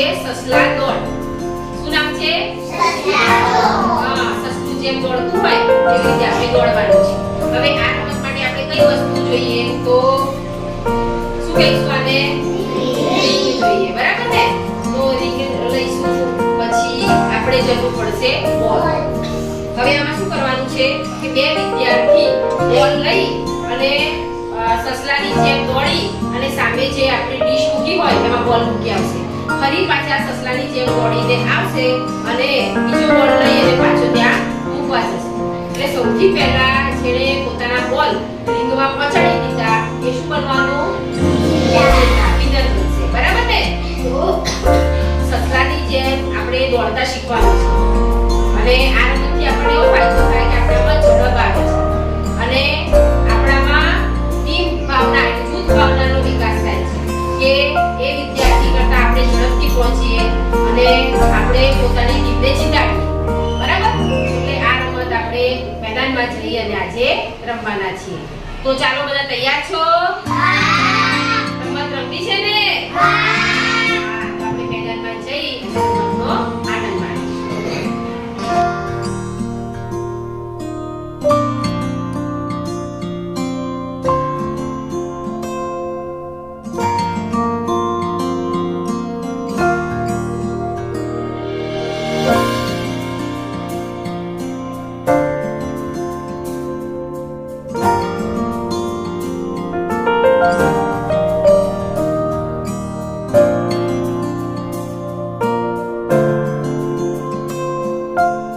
છે સસલા શું નામ છે? સસલા દોડ હા સસલું જેમ દોડતું હોય એવી રીતે આપણે દોડવાનું છે. હવે આ રમત માટે આપણે કઈ વસ્તુ જોઈએ? તો શું કહીશું આને? જોઈએ બરાબર ને? તો રીંગ લઈશું. પછી આપણે જરૂર પડશે બોલ. હવે આમાં શું કરવાનું છે? કે બે વિદ્યાર્થી બોલ લઈ અને સસલાની જેમ દોડી અને સામે જે આપણે ડીશ મૂકી હોય એમાં બોલ મૂકી આવશે. ફરી પાછા સસલાની જેમ દોડીને આવશે અને બીજો બોલ લઈ અને પાછો ત્યાં મૂકવા જશે. એટલે સૌથી પહેલા જેણે પોતાના બોલ રિંગમાં પહોંચાડી દીધા, એ શું બનવાનું? વિનર બનશે બરાબર ને? સસલાની જેમ આપણે દોડતા શીખવાનું છે. અને આ રમતથી આપણને એવો ફાયદો થાય પહોંચીએ અને આપણે પોતાની ટીમને જીતાડીએ. બરાબર? એટલે આ રમત આપણે મેદાનમાં જઈ અને આજે રમવાના છીએ. તો ચાલો બધા તૈયાર છો? રમત રમવી છે ને? you